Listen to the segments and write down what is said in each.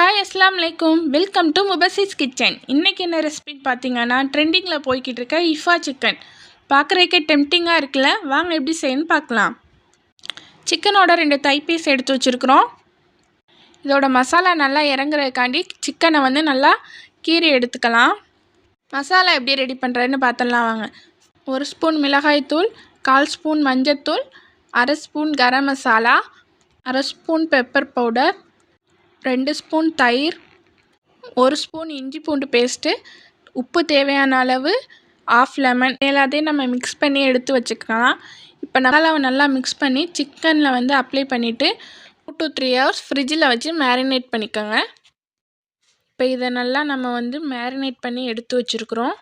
Hi அஸ்லாம் வலைக்கும் welcome to முபசிஸ் kitchen இன்றைக்கி என்ன ரெசிபின்னு பார்த்தீங்கன்னா ட்ரெண்டிங்கில் போய்கிட்டு இருக்க இஃபா சிக்கன் பார்க்குறதுக்கே டெம்டிங்காக இருக்குல்ல? வாங்க எப்படி செய்யணும்னு பார்க்கலாம் சிக்கனோட ரெண்டு தைப்பீஸ் எடுத்து வச்சுருக்குறோம். இதோட மசாலா நல்லா இறங்குறதுக்காண்டி சிக்கனை வந்து நல்லா கீறி எடுத்துக்கலாம். மசாலா எப்படி ரெடி பண்ணுறதுன்னு பார்த்துடலாம் வாங்க. ஒரு ஸ்பூன் மிளகாய்த்தூள் கால் ஸ்பூன் மஞ்சத்தூள் அரை ஸ்பூன் கரம் மசாலா அரை ஸ்பூன் பெப்பர் பவுடர் ரெண்டு ஸ்பூன் தயிர் ஒரு ஸ்பூன் இஞ்சி பூண்டு பேஸ்ட்டு உப்பு தேவையான அளவு ஆஃப் லெமன் எல்லாத்தையும் நம்ம மிக்ஸ் பண்ணி எடுத்து வச்சுக்கலாம். இப்போ நல்லா நல்லா மிக்ஸ் பண்ணி சிக்கனில் வந்து அப்ளை பண்ணிவிட்டு டூ டு த்ரீ ஹவர்ஸ் ஃப்ரிட்ஜில் வச்சு மேரினேட் பண்ணிக்கோங்க. இப்போ இதை நல்லா நம்ம வந்து மேரினேட் பண்ணி எடுத்து வச்சுருக்குறோம்.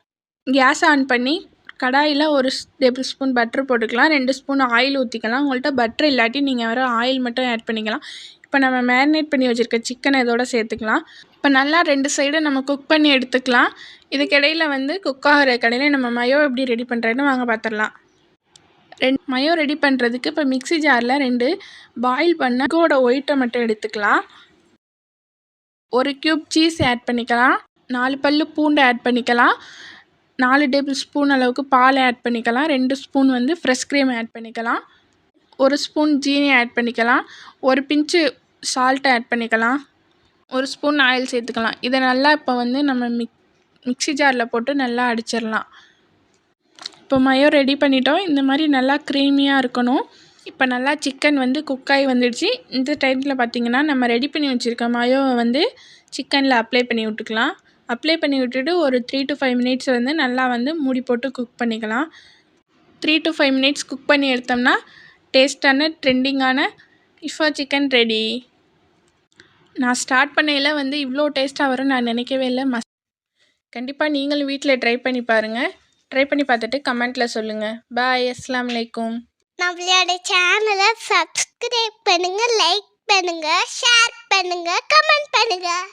கேஸ் ஆன் பண்ணி கடாயில் ஒரு டேபிள் ஸ்பூன் பட்டர் போட்டுக்கலாம். ரெண்டு ஸ்பூன் ஆயில் ஊற்றிக்கலாம் உங்கள்கிட்ட பட்டர் இல்லாட்டி நீங்கள் வேறு ஆயில் மட்டும் ஆட் பண்ணிக்கலாம். இப்போ நம்ம மேரினேட் பண்ணி வச்சுருக்க சிக்கனை இதோட சேர்த்துக்கலாம். இப்போ நல்லா ரெண்டு சைடும் நம்ம குக் பண்ணி எடுத்துக்கலாம். இதுக்கிடையில் வந்து குக் ஆகிற கடையில் நம்ம மயோ எப்படி ரெடி பண்ணுறதுன்னு வாங்க பார்த்துடலாம் ரெண்டு மயோ ரெடி பண்ணுறதுக்கு இப்போ மிக்சி ஜாரில் ரெண்டு பாயில் பண்ண கோட ஒயிட்டை மட்டும் எடுத்துக்கலாம். ஒரு க்யூப் சீஸ் ஆட் பண்ணிக்கலாம். நாலு பல் பூண்டு ஆட் பண்ணிக்கலாம். நாலு டேபிள் ஸ்பூன் அளவுக்கு பால் ஆட் பண்ணிக்கலாம். ரெண்டு ஸ்பூன் வந்து ஃப்ரெஷ் க்ரீம் ஆட் பண்ணிக்கலாம். ஒரு ஸ்பூன் ஜீனி ஆட் பண்ணிக்கலாம். ஒரு பிஞ்சு சால்ட் ஆட் பண்ணிக்கலாம். ஒரு ஸ்பூன் ஆயில் சேர்த்துக்கலாம். இதை நல்லா இப்போ வந்து நம்ம மிக் மிக்ஸி ஜாரில் போட்டு நல்லா அடிச்சிடலாம். இப்போ மயோ ரெடி பண்ணிட்டோம். இந்த மாதிரி நல்லா க்ரீமியாக இருக்கணும். இப்போ நல்லா சிக்கன் வந்து குக்காகி வந்துடுச்சு. இந்த டைமில் பார்த்திங்கன்னா நம்ம ரெடி பண்ணி வச்சுருக்க மயோவை வந்து சிக்கனில் அப்ளை பண்ணி விட்டுக்கலாம். அப்ளை பண்ணி விட்டுட்டு ஒரு த்ரீ டு ஃபைவ் மினிட்ஸ் வந்து நல்லா வந்து மூடி போட்டு குக் பண்ணிக்கலாம். Three to five minutes cook பண்ணி எடுத்தோம்னா டேஸ்ட்டான ட்ரெண்டிங்கான இஃபா சிக்கன் ரெடி. நான் ஸ்டார்ட் பண்ணையில் வந்து இவ்வளோ டேஸ்ட்டாக வரும் நான் நினைக்கவே இல்லை. மஸ் கண்டிப்பாக நீங்களும் வீட்டில் ட்ரை பண்ணி பாருங்கள் ட்ரை பண்ணி பார்த்துட்டு கமெண்ட்டில் சொல்லுங்கள் பாய் அஸ்லாம் வலைக்கும் நம்மளோட சேனலை சப்ஸ்கிரைப் பண்ணுங்கள் லைக் பண்ணுங்கள் ஷேர் பண்ணுங்கள் கமெண்ட் பண்ணுங்கள்